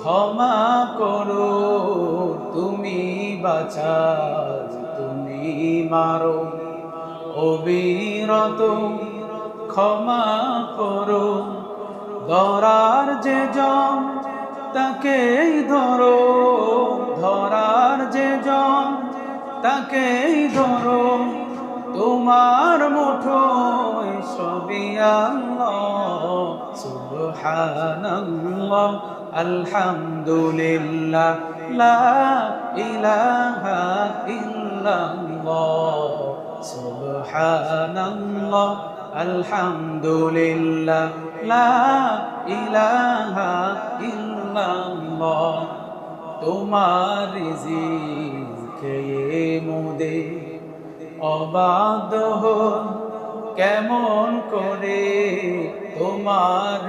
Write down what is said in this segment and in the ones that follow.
ক্ষমা করো, তুমি বাঁচাও, তুমি মারো। অবিরত ক্ষমা করো, ধরার যে জন তাকেই ধরো। ধরার যে জন তাকেই ধরো। তোমার সবই আল্লাহ সুবহানাল্লাহ, আলহামদুলিল্লাহ, লা ইলাহা ইল্লাল্লাহ, সুবহানাল্লাহ, আলহামদুলিল্লাহ, লা ইলাহা ইল্লাল্লাহ, তোমার রিজিকে মোদে অবাধ হন কেমন করে তোমার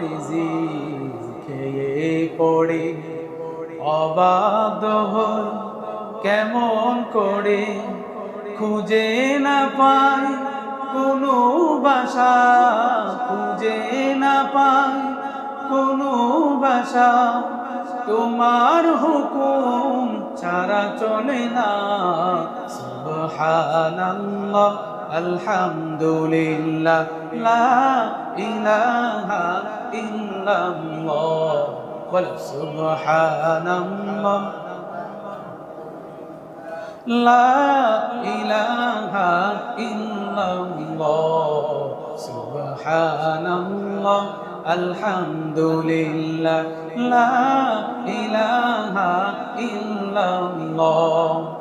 খেয়ে পড়ে? অবাধ কেমন করে খুঁজে না পাই, কোনো বাসা খুঁজে না পাই, কোনো বাসা তোমার হুকুম ছাড়া চলে না। সুবহানাল্লাহ। আলহামদুলিল্লাহ লা ইলাহা ইল্লাল্লাহ বল সুবহানাল্লাহ। লা ইলাহা ইল্লাল্লাহ সুবহানাল্লাহ আলহামদুলিল্লাহ লা ইলাহা ইল্লাল্লাহ।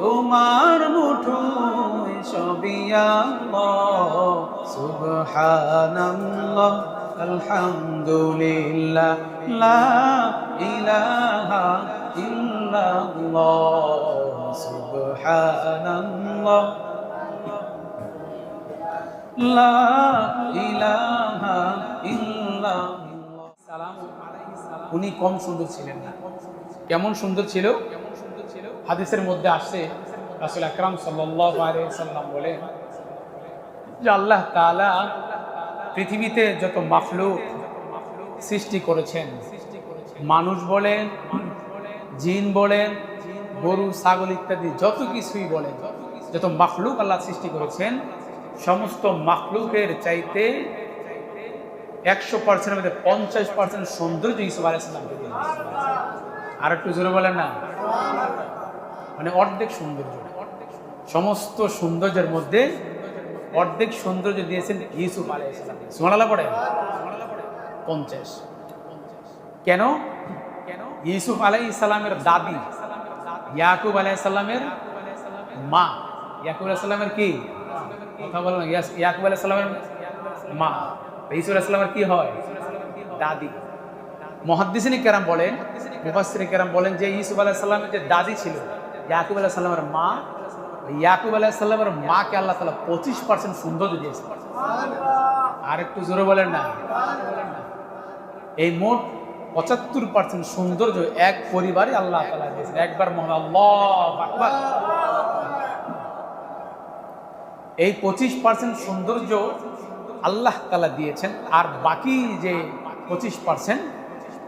তোমার মুঠোয় সবই আল্লাহ। আলহামদুলিল্লাহ, লা ইলাহা লা ইলাহা সালাম। উনি কম সুন্দর ছিলেন না। কেমন সুন্দর ছিল? হাদিসের মধ্যে আসছে রাসুল আকরাম সাল্লাম বলেন যে আল্লাহ তাআলা পৃথিবীতে যত মাফলুক সৃষ্টি করেছেন, মানুষ বলেন, জিন বলেন, গরু, ছাগল ইত্যাদি যত কিছুই বলেন, যত মাখলুক আল্লাহ সৃষ্টি করেছেন, সমস্ত মাখলুকের চাইতে একশো পার্সেন্টের মধ্যে পঞ্চাশ পার্সেন্ট সৌন্দর্য ইসুফ আলাইসাল্লামকে দিয়ে আর একটু জোরে বলেন না। মানে অর্ধেক সৌন্দর্য। সমস্ত সৌন্দর্যের মধ্যে অর্ধেক সৌন্দর্য দিয়েছেন ইউসুফ সোমালা পড়ে? পঞ্চাশ। কেন? কেন? ইউসুফ আলাই ইসলামের দাদি ইয়াকুব আলাই সাল্লামের মা। ইয়াকুব আলাই সাল্লামের কি? কথা বলো না ইয়াকুব আলাই সাল্লামের মা। ইসুফ আলাই কি হয়? দাদি। মহাদ্দিসিনী কেরাম বলেন মুফাসিনী কেরাম। বলেন যে ইসুফ আলাহ সাল্লামের যে দাদি ছিল ইয়াকুব আলাহ সাল্লামের মা ইয়াকুব আলাহ সাল্লামের মাকে আল্লাহ তালা পঁচিশ পার্সেন্ট সৌন্দর্য দিয়েছে আর একটু জোরে বলেন না। এই মোট পঁচাত্তর পার্সেন্ট সৌন্দর্য এক পরিবারে আল্লাহ তালা দিয়েছেন। একবার আকবার। এই পঁচিশ পার্সেন্ট সৌন্দর্য আল্লাহ তালা দিয়েছেন। আর বাকি যে পঁচিশ পার্সেন্ট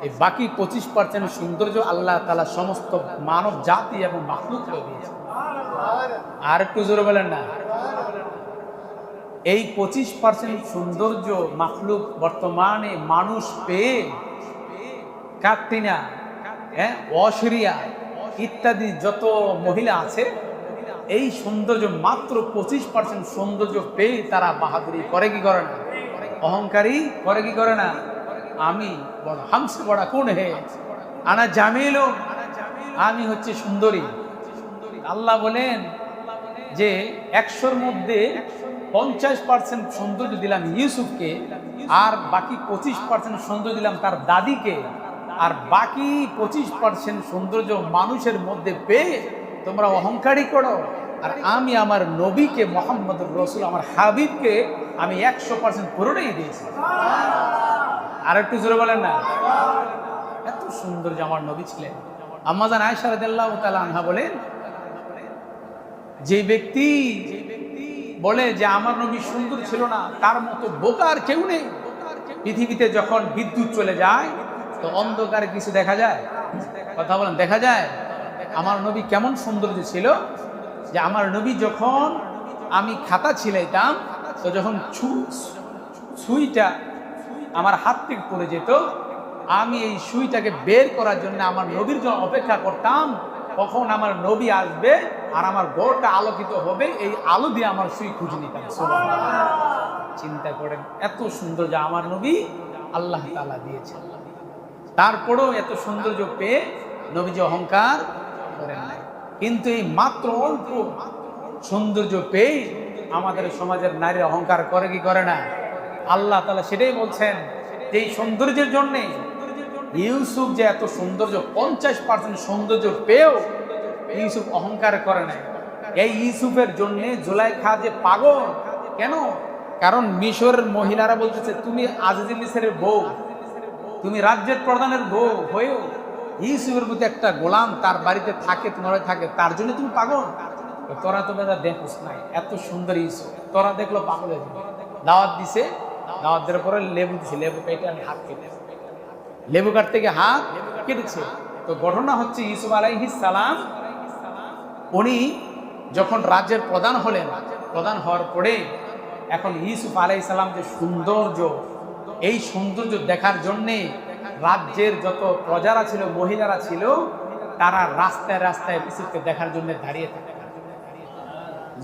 এই বাকি পঁচিশ পার্সেন্ট সৌন্দর্য আল্লাহ তালা সমস্ত মানব জাতি এবং মাহলুককে দিয়েছেন আর একটু জোরে বলেন না। এই পঁচিশ পার্সেন্ট সৌন্দর্য মাখলুক বর্তমানে মানুষ পেয়ে কাকটিনা হ্যাঁ অসরিয়া ইত্যাদি যত মহিলা আছে, এই সৌন্দর্য মাত্র পঁচিশ পার্সেন্ট সৌন্দর্য পেয়ে তারা বাহাদুরি করে কি করে না? অহংকারী করে কি করে না? আমি হামসে বড়া কোন হে। আনা জামিল, আমি হচ্ছে সুন্দরী। আল্লাহ বলেন যে একশোর মধ্যে পঞ্চাশ পার্সেন্ট সৌন্দর্য দিলাম ইউসুফকে, আর বাকি পঁচিশ পার্সেন্ট সৌন্দর্য দিলাম তার দাদিকে, আর বাকি পঁচিশ পার্সেন্ট সৌন্দর্য মানুষের মধ্যে পেয়ে তোমরা অহংকারী করো। আর আমি আমার নবীকে মোহাম্মদ রসুল, আমার হাবিবকে আমি একশো পার্সেন্ট পুরোটাই দিয়েছি। আর একটু জোরে বলেন না। এত সুন্দর যে আমার নবী ছিলেন। আম্মাজান আয়সা রাদিয়াল্লাহু তাআলা আনহা বলেন, যে ব্যক্তি বলে যে আমার নবী সুন্দর ছিল না, তার মতো বোকার কেউ নেই। পৃথিবীতে যখন বিদ্যুৎ চলে যায়, তো অন্ধকারে কিছু দেখা যায়। কথা বলেন, দেখা যায়? আমার নবী কেমন সৌন্দর্য ছিল যে আমার নবী যখন আমি খাতা ছিলাইতাম, তো যখন ছু সুইটা আমার হাত থেকে পড়ে যেত। আমি এই সুইটাকে বের করার জন্য আমার নবীর জন্য অপেক্ষা করতাম। কখন আমার নবী আসবে আর আমার ঘরটা আলোকিত হবে, এই আলো দিয়ে আমার সুই খুঁজে নিতাম। চিন্তা করেন, এত সুন্দর যে আমার নবী আল্লাহ তাআলা দিয়েছেন। তারপরেও এত সৌন্দর্য পেয়ে নবীজি অহংকার করেন নাই। কিন্তু এই মাত্র অল্প সৌন্দর্য পেয়ে আমাদের সমাজের নারী অহংকার করে কি করে না? আল্লাহ তালা সেটাই বলছেন যে এই সৌন্দর্যের জন্যে ইউসুফ যে এত সৌন্দর্য, পঞ্চাশ পার্সেন্ট সৌন্দর্য পেয়েও ইউসুফ অহংকার করে নাই। এই ইউসুফের জন্য জুলাইখা যে পাগল, কেন? কারণ মিশরের মহিলারা বলতেছে, তুমি আজিজুল মিসরের বউ, তুমি রাজ্যের প্রধানের বউ হয়েও ইউসুফের প্রতি একটা গোলাম তার বাড়িতে থাকে, তোমার থাকে, তার জন্য তুমি পাগল? তোরা তো বেদা দেখোস নাই, এত সুন্দর ইউসুফ, তোরা দেখল পাগল যাবে। দাওয়াত দিছে দাওয়াত দেওয়ার পরে লেবু দিছে, লেবু কেটে আমি হাত কেটে লেবু কাট থেকে হাত কেটেছে। তো ঘটনা হচ্ছে ইসুফ আলাইহিস সালাম, উনি যখন রাজ্যের প্রধান হলেন, প্রধান হওয়ার পরে এখন ইসুফ আলাই সালাম যে সৌন্দর্য, এই সৌন্দর্য দেখার জন্যে রাজ্যের যত প্রজারা ছিল, মহিলারা ছিল, তারা রাস্তায় রাস্তায় ইউসুফকে দেখার জন্য দাঁড়িয়ে থাকে।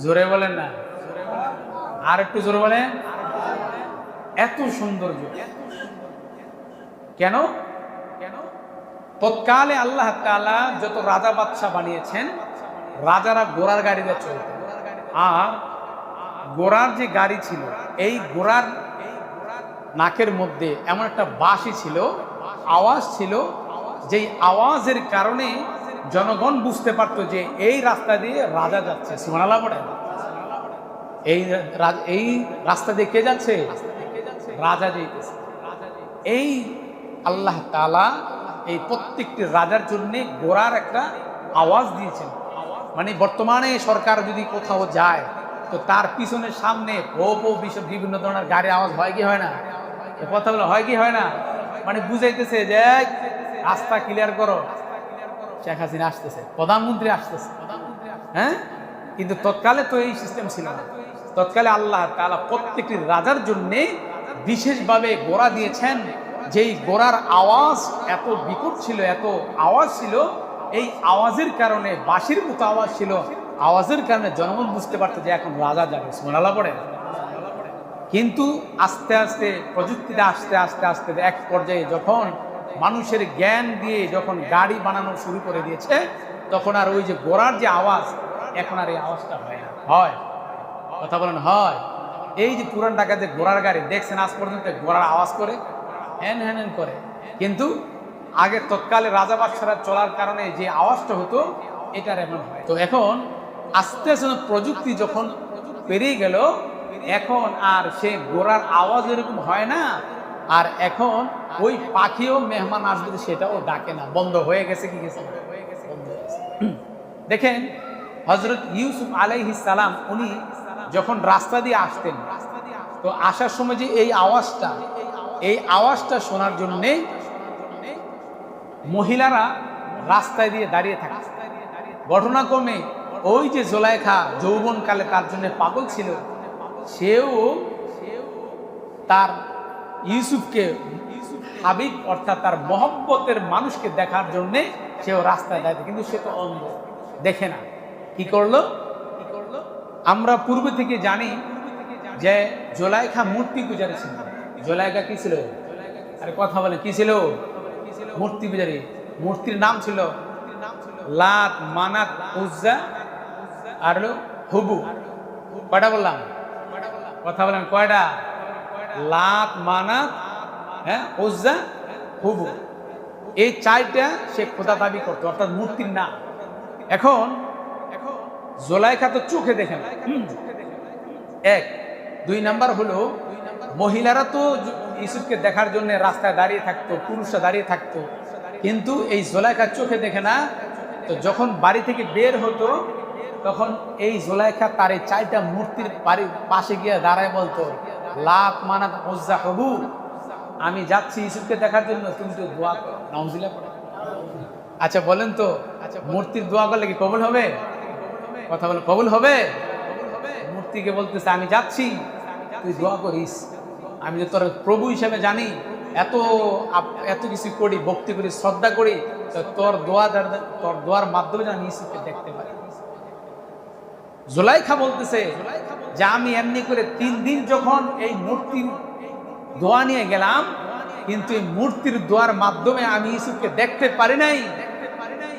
জোরে বলেন না। আর একটু জোরে বলেন। এত সৌন্দর্য। কেন? কেন? তৎকালে আল্লাহ তাআলা যত রাজা বাদশাহ বানিয়েছেন রাজারা ঘোড়ার গাড়িতে চলত। আর ঘোড়ার যে গাড়ি ছিল এই ঘোড়ার নাকের মধ্যে এমন একটা বাঁশি ছিল আওয়াজ ছিল যেই আওয়াজের কারণে জনগণ বুঝতে পারতো যে এই রাস্তা দিয়ে রাজা যাচ্ছে। সুমানালা পড়ে এই এই রাস্তা দিয়ে কে যাচ্ছে? রাজা যেতেছে এই আল্লাহ তালা এই প্রত্যেকটি রাজার জন্য গোড়ার একটা আওয়াজ দিয়েছেন। মানে বর্তমানে সরকার যদি কোথাও যায়, তো তার পিছনের সামনে ও পো বিষয় বিভিন্ন ধরনের গাড়ির আওয়াজ হয় কি হয় না? কথাগুলো হয় কি হয় না? মানে বুঝাইতেছে যে রাস্তা ক্লিয়ার করো। শেখ হাসিনা আসতেছে, প্রধানমন্ত্রী আসতেছে। হ্যাঁ? কিন্তু তৎকালে তো এই সিস্টেম ছিল না। তৎকালে আল্লাহ তাআলা প্রত্যেকটি রাজার জন্যে বিশেষভাবে গোড়া দিয়েছেন, যেই গোড়ার আওয়াজ এত বিকট ছিল, এত আওয়াজ ছিল, এই আওয়াজের কারণে, বাঁশির মতো আওয়াজ ছিল। আওয়াজের কারণে জনগণ বুঝতে পারতো যে এখন রাজা যাবে, সোনালা পড়ে। কিন্তু আস্তে আস্তে, প্রযুক্তিতে আস্তে আস্তে আস্তে এক পর্যায়ে যখন মানুষের জ্ঞান দিয়ে যখন গাড়ি বানানো শুরু করে দিয়েছে, তখন আর ওই যে গোড়ার যে আওয়াজ, এখন আর এই আওয়াজটা হয় না। হয়। কথা বলেন, হয়। এই যে পুরান ঢাকাতে ঘোড়ার গাড়ি দেখছেন আজ পর্যন্ত ঘোড়ার আওয়াজ করে? হ্যান হ্যান হ্যান করে। কিন্তু আগে তৎকালে রাজা বাদশারা চলার কারণে যে আওয়াজটা হতো এটার এমন হয়। তো এখন আস্তে আস্তে প্রযুক্তি যখন পেরিয়ে গেল এখন আর সে গোড়ার আওয়াজ এরকম হয় না। আর এখন ওই পাখিও মেহমান আসবে সেটাও ডাকে না। বন্ধ হয়ে গেছে কি গেছে? বন্ধ হয়ে গেছে। দেখেন হজরত ইউসুফ আলাইহিস সালাম উনি যখন রাস্তা দিয়ে আসতেন, তো আসার সময় যে এই আওয়াজটা এই আওয়াজটা শোনার জন্যে মহিলারা রাস্তায় দিয়ে দাঁড়িয়ে থাকে ঘটনাক্রমে ওই যে জোলাইখা যৌবনকালে তার জন্য পাগল ছিল, সেও তার ইউসুফকে হাবিব অর্থাৎ তার মহব্বতের মানুষকে দেখার জন্যে সেও রাস্তায় দাঁড়িয়ে কিন্তু সে তো অন্ধ, দেখে না। কি করল? আমরা পূর্ব থেকে জানি যে জোলাইখা মূর্তি পূজারী ছিল। জোলাইখা কি ছিল? আরে কথা বলে, কি ছিল? মূর্তি পূজারী। মূর্তির নাম ছিল লাত মানাত উজ্জা আর হুবু। কয়টা বললাম? কথা বলেন, কয়টা? লাত মানাত হ্যাঁ উজ্জা, হুবু। এই চারটা সে খোদা দাবি করতো, অর্থাৎ মূর্তির নাম। এখন জোলাইখা তো চোখে দেখে না। এক। দুই নাম্বার হলো, মহিলারা তো ইউসুফকে দেখার জন্য রাস্তায় দাঁড়িয়ে থাকতো, পুরুষরা দাঁড়িয়ে থাকতো। কিন্তু এই জোলাইখা চোখে দেখে না। তো যখন বাড়ি থেকে বের হতো, তখন এই জোলাইখা তার এই চারটা মূর্তির বাড়ির পাশে গিয়ে দাঁড়ায় বলতো লাত মানাত ওজ্জা হবু আমি যাচ্ছি ইউসুফকে দেখার জন্য, তুমি তো দোয়া করো। আচ্ছা বলেন তো আচ্ছা মূর্তির দোয়া করলে কি কবল হবে? কথা বলে, কবুল হবে? মূর্তিকে বলতেছে, আমি যাচ্ছি। তুই দোয়া করিস। আমি যে তোর প্রভু হিসেবে জানি, এত এত কিছু করি, ভক্তি করি, শ্রদ্ধা করি তোর দোয়া তোর দোয়ার মাধ্যমে আমি ইসুফকে দেখতে পারি। জোলাইখা বলতেছে যে, আমি এমনি করে তিন দিন যখন এই মূর্তির দোয়া নিয়ে গেলাম, কিন্তু এই মূর্তির দোয়ার মাধ্যমে আমি ইসুফকে দেখতে পারি নাই।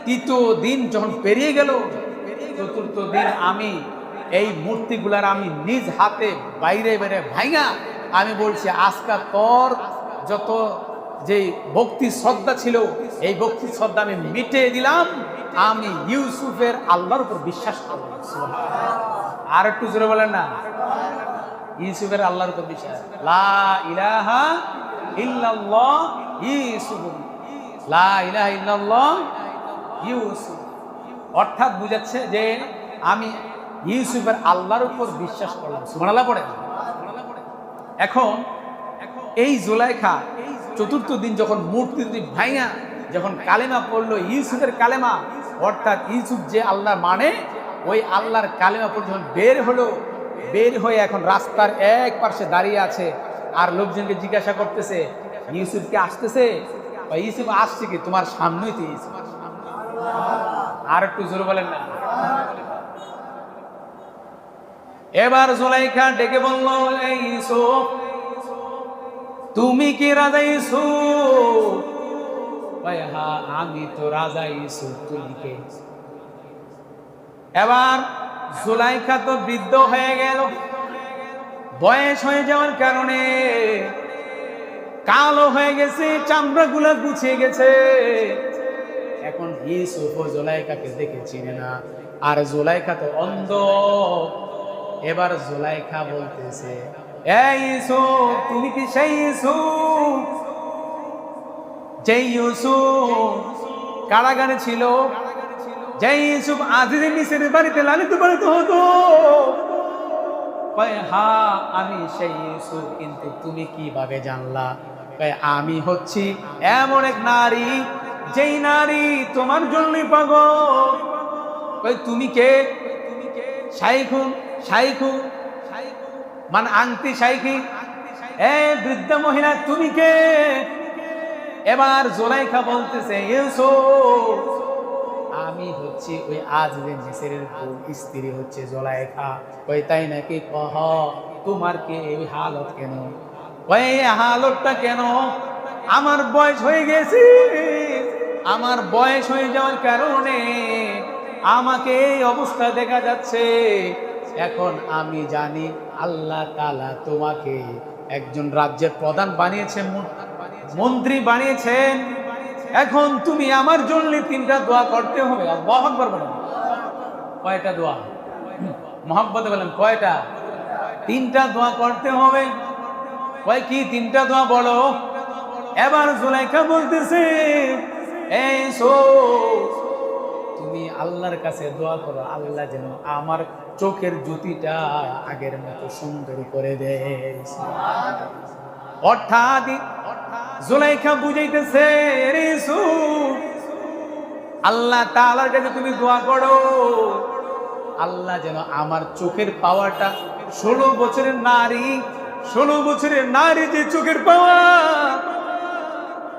তৃতীয় দিন যখন পেরিয়ে গেল চতুর্থ দিন আমি, এই মূর্তিগুলার আমি নিজ হাতে বাইরে বেড়ে ভাইঙা, আমি বলছি, আজকা তোর যত যে ভক্তি শ্রদ্ধা ছিল, এই ভক্তি শ্রদ্ধা আমি মিটিয়ে দিলাম। আমি ইউসুফের আল্লাহর উপর বিশ্বাস আর একটু জোরে বলেন না। ইউসুফের আল্লাহর উপর বিশ্বাস। লা ইলাহা ইল্লাল্লাহ ইউসুফ লা ইলাহা ইল্লাল্লাহ ইউসুফ অর্থাৎ বুঝাচ্ছে যে আমি ইউসুফের আল্লাহর উপর বিশ্বাস করলাম। সুবহানাল্লাহ পড়ে। এখন এই জুলাইখা চতুর্থ দিন যখন মূর্তি দুটি ভাইয়া যখন কালেমা পড়ল, ইউসুফের কালেমা, অর্থাৎ ইউসুফ যে আল্লাহ মানে ওই আল্লাহর কালেমা পড়ে যখন বের হলো, বের হয়ে এখন রাস্তার এক পাশে দাঁড়িয়ে আছে আর লোকজনকে জিজ্ঞাসা করতেছে ইউসুফকে আসতেছে? ইউসুফ, আসছে কি? তোমার সামনেই তো ইউসুফ। আর একটু জোরে বলেন না। এবার জুলাইখা ডেকে বলল তুমি কি রাজা ইউসুফ হ্যাঁ আমি তো রাজা ইউসুফ তুমি কে? এবার জুলাইখা তো বৃদ্ধ হয়ে গেল। বয়স হয়ে যাওয়ার কারণে কালো হয়ে গেছে, চামড়াগুলো গুছিয়ে গেছে। এখন ইউসুফ ও জোলাইকাকে দেখে চিনে না। আর জোলাইকা তো অন্ধ। এবার জোলাইখা বলতেছে, এই তুমি কি সেই কারাগারে ছিল যে ইউসুফ আজিজের নিচের বাড়িতে লালিত পালিত হতো। কয়, হা, আমি সেই ইউসুফ, কিন্তু তুমি কীভাবে জানলা? আমি হচ্ছি এমন এক নারী যেই নারী তোমার জন্যই পাগল। কয় তুমি কে? শাইখুন শাইখুন মানে আংটি শাইখি। এ বৃদ্ধ মহিলা, তুমি কে? এবার জোলাইখা বলতেছে, ইউসুফ, আমি হচ্ছি ওই আজ যে মিসেরের বউ, স্ত্রী হচ্ছে জোলাইখা। কই, তাই নাকি? কহ, তোমার কে এই হালত কেন? কই, এই হালতটা কেন? আমার বয়স হয়ে গেছে। আমার বয়স হয়ে যাওয়ার কারণে আমাকে এই অবস্থা দেখা যাচ্ছে। এখন আমি জানি আল্লাহ তালা তোমাকে একজন রাজ্যের প্রধান বানিয়েছেন মন্ত্রী বানিয়েছেন। এখন তুমি আমার জন্য তিনটা দোয়া করতে হবে। আকবার বলেন। কয়টা দোয়া? মোহাম্মদ বলেন, কয়টা? তিনটা দোয়া করতে হবে। কয় কি তিনটা দোয়া বলো? এবার জুলাইখা বলতেছে তুমি আল্লাহর কাছে দোয়া করো, আল্লাহ যেন আমার চোখের জ্যোতিটা আগের মতো সুন্দর করে দেয় বুঝাইতেছে রে আল্লাহ তাআলার কাছে তুমি দোয়া করো। আল্লাহ যেন আমার চোখের পাওয়াটা ষোলো বছরের নারী, ষোলো বছরের নারী যে চোখের পাওয়া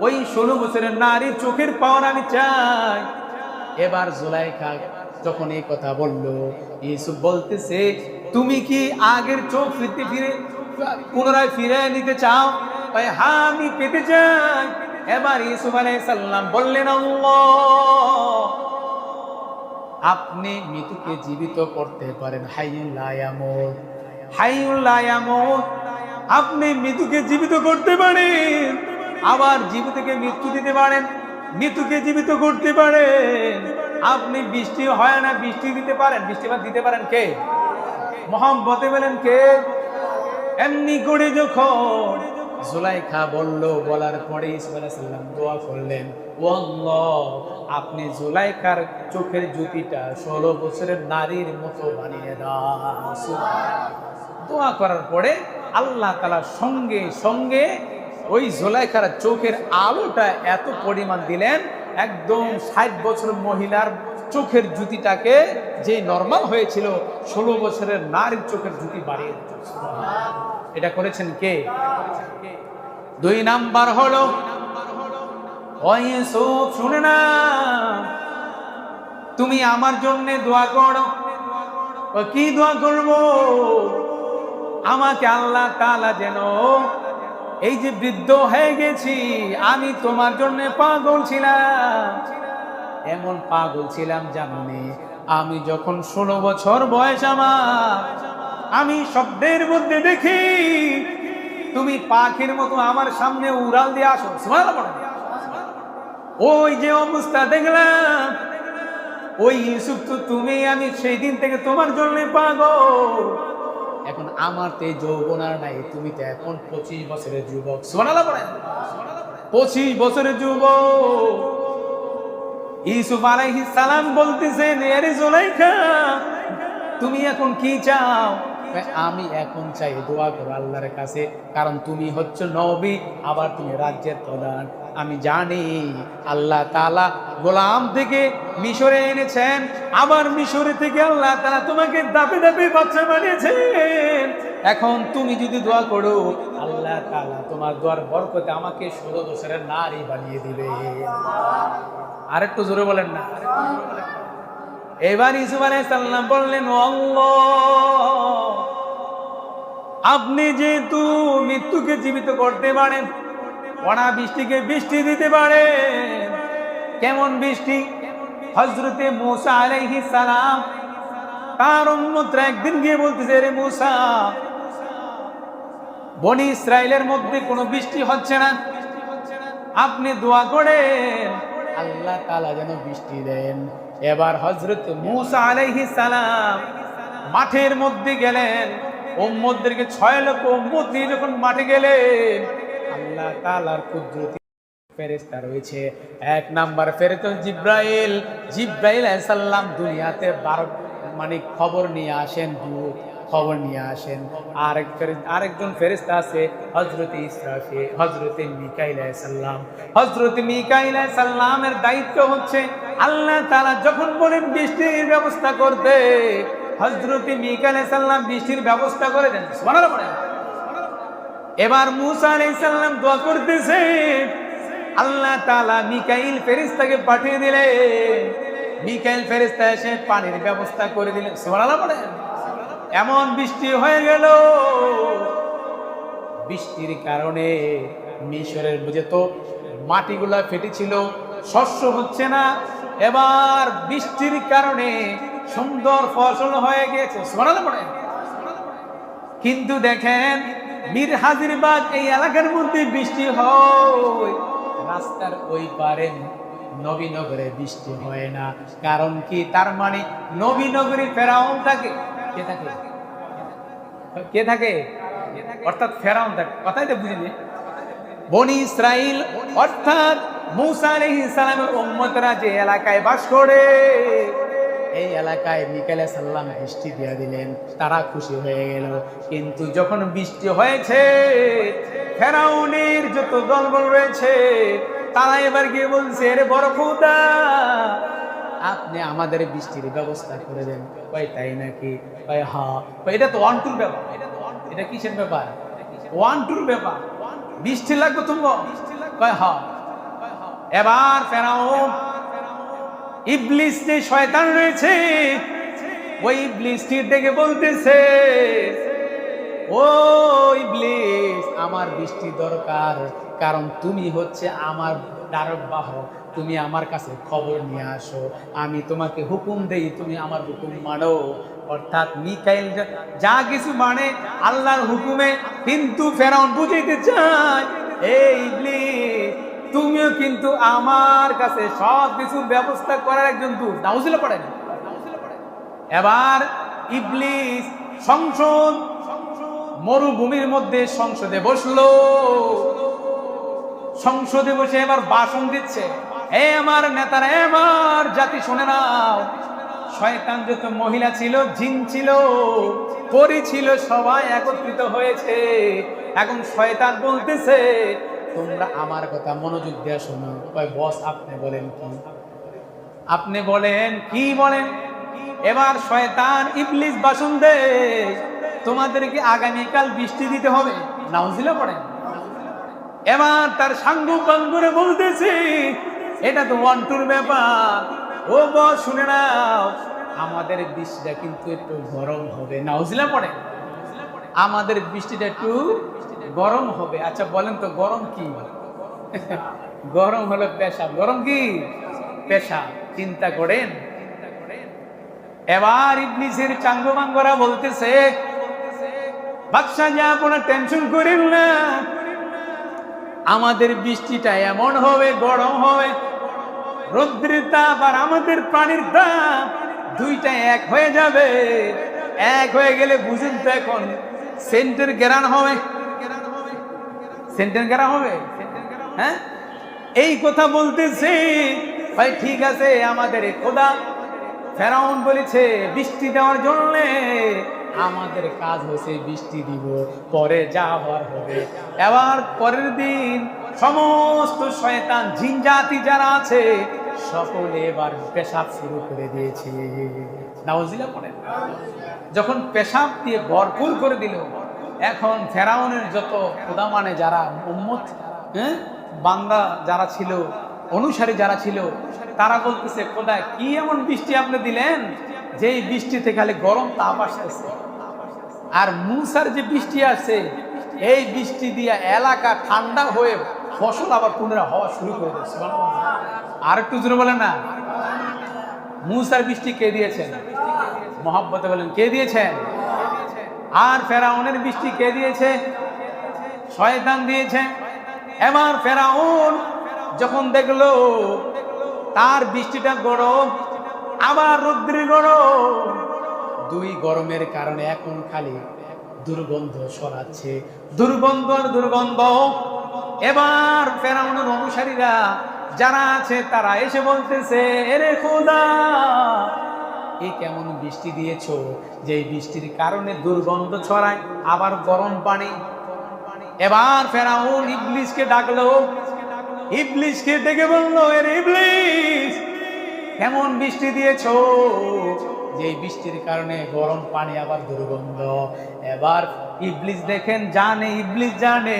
ওই ষোলো বছরের নারী চোখের পাওয়ার আমি চাই। এবার জুলাইখা যখন এই কথা বলল, ইউসুফ বলতেছে, তুমি কি আগের চোখ ফিরতে ফিরে, পুনরায় ফিরে নিতে চাও? ভাই হ্যাঁ আমি পেতে চাই। এবার ইউসুফ আলাইহিস সালাম বললেন আপনি মৃত্যুকে জীবিত করতে পারেন। হাইউল্লায়ামত হাইউল্লায়ামত আপনি মৃত্যুকে জীবিত করতে পারেন। আবার জীবিতকে মৃত্যু দিতে পারেন, মৃত্যুকে জীবিত করতে পারেন। আপনি বৃষ্টি হয় না, বৃষ্টি দিতে পারেন, বৃষ্টিপাত দিতে পারেন কে? মোহাম্মতে বলেন কে? এমনি করে যখন জুলাইখা বলল, বলার পরে ইসমাইলাম দোয়া করলেন আপনি জুলাইখার চোখের জুতিটা ষোলো বছরের নারীর মতো বানিয়ে দাও। দোয়া করার পরে আল্লাহ তালা সঙ্গে সঙ্গে ওই জোলাইখার চোখের আলোটা এত পরিমাণ দিলেন, একদম ষাট বছর মহিলার চোখের জুতিটাকে যে নর্মাল হয়েছিল, ষোলো বছরের নারীর চোখের জুতি বাড়িয়ে এটা করেছেন কে? দুই নাম্বার হলো শুনে না, তুমি আমার জন্য দোয়া করো। কি দোয়া করব? আমাকে আল্লাহ তালা যেন এই যে বৃদ্ধ হয়ে গেছি, আমি তোমার জন্য পাগল ছিলাম। এমন পাগল ছিলাম জানি আমি যখন ষোলো বছর বয়স আমার, আমি শব্দের মধ্যে দেখি, তুমি পাখির মতো আমার সামনে উড়াল দিয়ে আসো। ওই যে অবস্থা দেখলাম, ওই ইউসুফ তো তুমি, আমি সেই দিন থেকে তোমার জন্য পাগল। এখন আমার তো যৌবন আর নাই, তুমি তো এখন পঁচিশ বছরের যুবক। সোনালা পড়েন। পঁচিশ বছরের যুবক। ইসুফ আলাইহিস সালাম বলতেছেন, এরে জোলাইখা, তুমি এখন কি চাও? আমি এখন চাই দোয়া করো আল্লাহর কাছে, কারণ তুমি হচ্ছে নবী, আবার তুমি রাজ্যের প্রধান। আমি জানি আল্লাহ তালা গোলাম থেকে মিশরে এনেছেন। আবার মিশরে থেকে আল্লাহ তালা তোমাকে দাপে দাপে বাচ্চা বানিয়েছেন। এখন তুমি যদি দোয়া করো, আল্লাহ তালা তোমার দোয়ার বরকতে আমাকে ষোলো বছরের নারী বানিয়ে দিবে। আরেকটু জোরে বলেন না। এবার ইসুফ আলাইসাল্লাম বললেন, "ও আপনি যেহেতু মৃত্যুকে জীবিত করতে পারেন পড়া বৃষ্টিকে বৃষ্টি দিতে পারে। কেমন বৃষ্টি? হজরতে মুসা আলাইহি সালাম তার উম্মতরা একদিন গিয়ে বলতেছে রে মুসা, বনি ইসরায়েলের মধ্যে কোনো বৃষ্টি হচ্ছে না। আপনি দোয়া করেন, আল্লাহ তালা যেন বৃষ্টি দেন। এবার হজরত মুসা আলাইহি সালাম মাঠের মধ্যে গেলেন। উম্মতদেরকে ছয় লক্ষ নিয়ে যখন মাঠে গেলেন আল্লাহ তালার কুদরতি ফেরেস্তা রয়েছে। এক নাম্বার জিব্রাইল। জিব্রাইল দুনিয়াতে বারো মানে খবর নিয়ে আসেন খবর নিয়ে আসেন। আরেক আরেকজন ফেরেস্তা আছে হজরত হজরত মিকাইল সাল্লাম হজরত মিকাইল সাল্লামের দায়িত্ব হচ্ছে আল্লাহ তাআলা যখন বলেন বৃষ্টির ব্যবস্থা করতে হজরত মিকাইল সাল্লাম বৃষ্টির ব্যবস্থা করে দেন। এবার মুসা আলাইসাল্লাম দোয়া করতেছে। আল্লাহ তাআলা মিকাইল ফেরেশতাকে পাঠিয়ে দিলে। মিকাইল ফেরেশতা এসে পানির ব্যবস্থা করে দিলেন সুবহানাল্লাহ বলেন। এমন বৃষ্টি হয়ে গেল। বৃষ্টির কারণে মিশরের বুঝে তো মাটিগুলা ফেটেছিল, শস্য হচ্ছে না। এবার বৃষ্টির কারণে সুন্দর ফসল হয়ে গেছে। সুবহানাল্লাহ বলেন। কিন্তু দেখেন মীর হাজিরবাগ এই এলাকার মধ্যে বৃষ্টি হয়। রাস্তার ওই পারে নবীনগরে বৃষ্টি হয় না। কারণ কি? তার মানে নবীনগরে ফেরাউন থাকে। কে থাকে? কে থাকে? অর্থাৎ ফেরাউন থাকে। কথাই তো বুঝিনি। বনি ইসরাইল, অর্থাৎ মুসা আলাইহিস সালামের উম্মতরা যে এলাকায় বাস করে এই এলাকায় মিকাইলে সাল্লাম বৃষ্টি দিয়ে দিলেন। তারা খুশি হয়ে গেল। কিন্তু যখন বৃষ্টি হয়েছে, ফেরাউনের যত দলবল রয়েছে, তারা এবার গিয়ে বলছে রে বড় খোদা আপনি আমাদের বৃষ্টির ব্যবস্থা করে দেন। কয়, তাই নাকি? কয়, হা। এটা তো ওয়ান টুর ব্যাপার। এটা তো এটা কিসের ব্যাপার? ওয়ান টুর ব্যাপার। বৃষ্টি লাগবে তুমি বৃষ্টি কয় হ্যাঁ এবার ফেরাও ইবলিস যে শয়তান রয়েছে। ওই ইবলিসটি ডেকে বলতেছে, ও ইবলিস, আমার বৃষ্টি দরকার, কারণ তুমি হচ্ছে আমার দ্বারক বাহক। তুমি আমার কাছে খবর নিয়ে আসো। আমি তোমাকে হুকুম দেই, তুমি আমার হুকুম মানো। অর্থাৎ মিকাইল যা কিছু মানে আল্লাহর হুকুমে কিন্তু ফেরাউন বুঝাইতে চায় এই ইবলিস তুমিও কিন্তু আমার কাছে সব কিছুর ব্যবস্থা করার একজন দূর নাউজিলা পড়েন। এবার ইবলিস সংসদ মরুভূমির মধ্যে সংসদে বসল। সংসদে বসে এবার বাসন দিচ্ছে। এ আমার নেতারা আমার জাতি শুনে নাও। শয়তান যত মহিলা ছিল, জিন ছিল, পরি ছিল, সবাই একত্রিত হয়েছে। এখন শয়তান বলতেছে তোমরা আমার কথা মনোযোগ দেওয়া শোনো। ওই বস, আপনি বলেন কি? আপনি বলেন, কি বলেন? এবার শয়তান, ইবলিস বাসন দে তোমাদেরকে আগামীকাল বৃষ্টি দিতে হবে। নাউজিলা পড়েন। এবার তার সাঙ্গু বাঙ্গুরে বলতেছি, এটা তো ওয়ান টুর ব্যাপার। ও বস, শুনে নাও, আমাদের বৃষ্টিটা কিন্তু একটু গরম হবে। নাউজিলা পড়ে আমাদের বৃষ্টিটা একটু গরম হবে। আচ্ছা বলেন তো, গরম কি? গরম হলো পেশা। গরম কি? পেশা। চিন্তা করেন। এবার ইবলিসের চাঙ্গমাঙ্গরা বলতেছে, বাদশাহ যা কোনো টেনশন করেন না। আমাদের বৃষ্টিটা এমন হবে, গরম হবে। রৌদ্রের তাপ আর আমাদের প্রাণীর তাপ দুইটা এক হয়ে যাবে। এক হয়ে গেলে বুঝুন তো এখন, সেন্টের গেরান হবে। সেন্টের গেরান হবে? হ্যাঁ? এই কথা বলতেছে। ভাই, ঠিক আছে, আমাদের খোদা ফেরাউন বলেছে, বৃষ্টি দেওয়ার জন্য আমাদের কাজ হয়েছে বৃষ্টি দিব, পরে যা হওয়ার হবে। এবার পরের দিন সমস্ত শয়তান, জিনজাতি যারা আছে, সকলে এবার পেশাব শুরু করে দিয়েছে। নাওজিলা পড়েন। যখন পেশাব দিয়ে ভরপুর করে দিল এখন ফেরাউনের যত খোদা মানে যারা উম্মত হ্যাঁ? বান্দা যারা ছিল, অনুসারী যারা ছিল, তারা বলতেছে খোদা কি এমন বৃষ্টি আপনি দিলেন? যেই বৃষ্টিতে খালি গরম তাপ আসতেছে। আর মুসার যে বৃষ্টি আছে এই বৃষ্টি দিয়ে এলাকা ঠান্ডা হয়ে ফসল আবার পুনরায় হওয়া শুরু করে দিচ্ছে আর একটু জোরে বলেন না। মুসার বৃষ্টি কে দিয়েছেন? মহাব্বতে বলেন, কে দিয়েছেন? আর ফেরাউনের বৃষ্টি কে দিয়েছে? শয়তান দিয়েছে। এবার ফেরাউন যখন দেখল, তার বৃষ্টিটা গরম, আবার রুদ্রি গরম। দুই গরমের কারণে এখন খালি দুর্গন্ধ সরাচ্ছে দুর্গন্ধ আর দুর্গন্ধ। এবার ফেরাউনের অনুসারীরা যারা আছে, তারা এসে বলতেছে, এরে খোদা এই কেমন বৃষ্টি দিয়েছ যে বৃষ্টির কারণে দুর্গন্ধ ছড়ায়, আবার গরম পানি। এবার ফেরাউন ইবলিসকে ডাকলো। ইবলিসকে ডেকে বলল, এর ইবলিশ কেমন বৃষ্টি দিয়েছ? যে বৃষ্টির কারণে গরম পানি, আবার দুর্গন্ধ। এবার ইবলিস দেখেন, জানে, ইবলিস জানে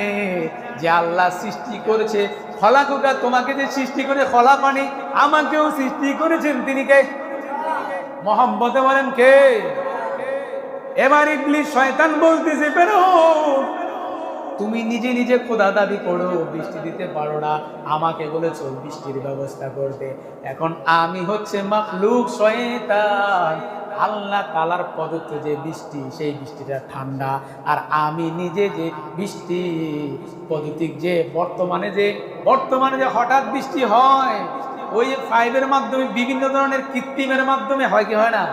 যে আল্লাহ সৃষ্টি করেছে। খলা কুকা তোমাকে যে সৃষ্টি করে, খলা পানি আমাকেও সৃষ্টি করেছেন। তিনি কে? মোহাম্মদে বলেন কে? এবার ইবলিস শয়তান বলতেছে বেরো তুমি নিজে নিজে খোদা দাবি করো, বৃষ্টি দিতে পারো না। আমাকে বলেছ বৃষ্টির ব্যবস্থা করতে। এখন আমি হচ্ছে মাখলুক শয়তান। আল্লাহ তালার প্রদত্ত যে বৃষ্টি, সেই বৃষ্টিটা ঠান্ডা। আর আমি নিজে যে বৃষ্টি পদ্ধতিক যে বর্তমানে যে বর্তমানে যে হঠাৎ বৃষ্টি হয় ওই ফাইভের মাধ্যমে, বিভিন্ন ধরনের কৃত্রিমের মাধ্যমে হয় কি হয় না?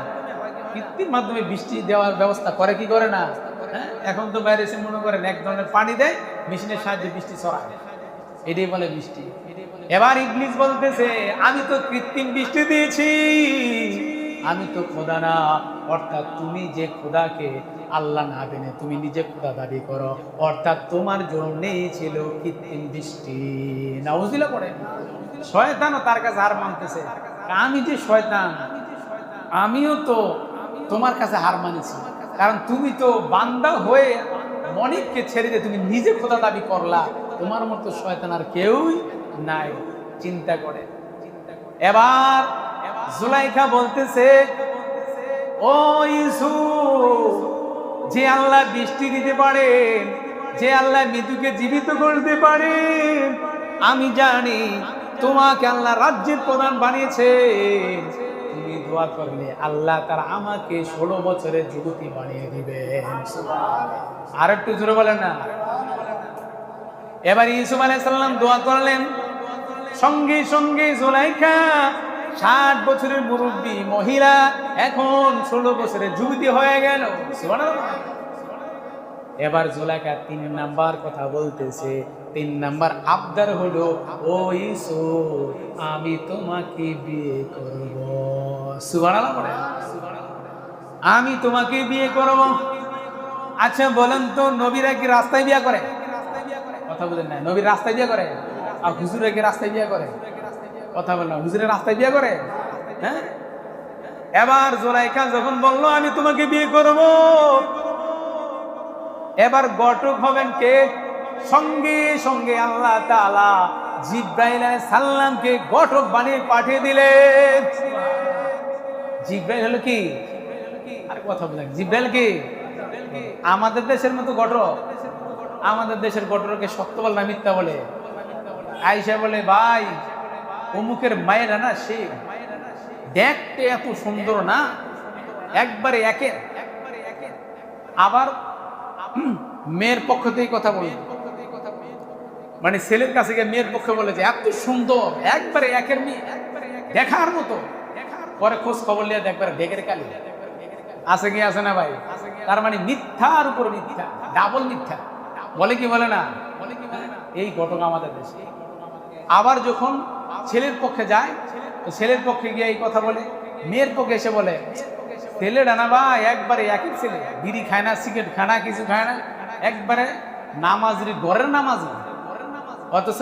কৃত্রিম মাধ্যমে বৃষ্টি দেওয়ার ব্যবস্থা করে কি করে না? হ্যাঁ? এখন তো বাইরে এসে মনে করেন এক ধরনের পানি দেয়, মেশিনের সাহায্যে বৃষ্টি ছড়ায়। এটাই বলে বৃষ্টি। এবার ইংলিশ বলতেছে, আমি তো কৃত্রিম বৃষ্টি দিয়েছি। আমি তো খোদা না, অর্থাৎ তুমি যে খোদাকে আল্লাহ না দেনে তুমি নিজে খোদা দাবি করো। অর্থাৎ তোমার জন্যেই ছিল কৃত্রিম বৃষ্টি নাউজিলা পড়ে শয়তানও তার কাছে হার মানতেছে। আমি যে শয়তান, আমিও তো তোমার কাছে হার মানেছি। কারণ তুমি তো বান্দা হয়ে মনিককে ছেড়ে দিয়ে তুমি নিজে খোদা দাবি করলা। তোমার মতো শয়তান আর কেউই নাই। চিন্তা করে এবার জুলাইখা বলতেছে, ও ইউসুফ যে আল্লাহ বৃষ্টি দিতে পারেন যে আল্লাহ মৃত্যুকে জীবিত করতে পারেন আমি জানি তোমাকে আল্লাহ রাজ্যের প্রধান বানিয়েছে। তুমি দোয়া করলে আল্লাহ তার আমাকে ষোলো বছরের যুবতী বানিয়ে দিবে। আর একটু জোরে বলেন না। এবার ইউসুফ আলাইসাল্লাম দোয়া করলেন, সঙ্গে সঙ্গে জোলাইখা ষাট বছরের মুরব্বী মহিলা এখন ষোলো বছরের যুবতী হয়ে গেল। এবার জোলাকা তিন নাম্বার কথা বলতেছে, তিন নাম্বার আবদার হলো, ও ইসুফ আমি তোমাকে বিয়ে করব। আমি তোমাকে বিয়ে করব। আচ্ছা বলেন তো, নবীরা কি রাস্তায় বিয়ে করে? কথা বলেন না নবীর রাস্তায় বিয়ে করে? আর হুজুরে কি রাস্তায় বিয়ে করে? কথা বলেন না হুজুরের রাস্তায় বিয়ে করে? হ্যাঁ? এবার জোলাইখা যখন বলল, আমি তোমাকে বিয়ে করব। এবার গটক হবেন কে? সঙ্গে সঙ্গে আল্লাহ তাআলা জিব্রাইল সালামকে গটক বানিয়ে পাঠিয়ে দিলেন। জিব্রাইল হলো কি? আর কথা বলেন জিব্রাইল কি? আমাদের দেশের মতো গটক। আমাদের দেশের গটরকে সত্য বলে না মিথ্যা বলে? আইসা বলে, ভাই অমুকের মায়েরা না, সে দেখতে এত সুন্দর না, একবারে একের আবার মেয়ের পক্ষ থেকে কথা বলে মানে ছেলের কাছে গিয়ে মেয়ের পক্ষে বলে যে, এত সুন্দর, একবারে একের মেয়ে। দেখার মতো। পরে খোঁজ খবর নিয়ে দেখবারে ডেকের কালি। আছে কি, আছে না ভাই? তার মানে মিথ্যার উপর মিথ্যা ডাবল মিথ্যা। বলে কি বলে না? এই ঘটনা আমাদের দেশে। আবার যখন ছেলের পক্ষে যায়, তো ছেলের পক্ষে গিয়ে এই কথা বলে, মেয়ের পক্ষে এসে বলে, ছেলে ডানা বা একবারে একই ছেলে, বিড়ি খায় না, সিগারেট খায় না, কিছু খায় না, একবারে নামাজরি ঘরের নামাজ অথচ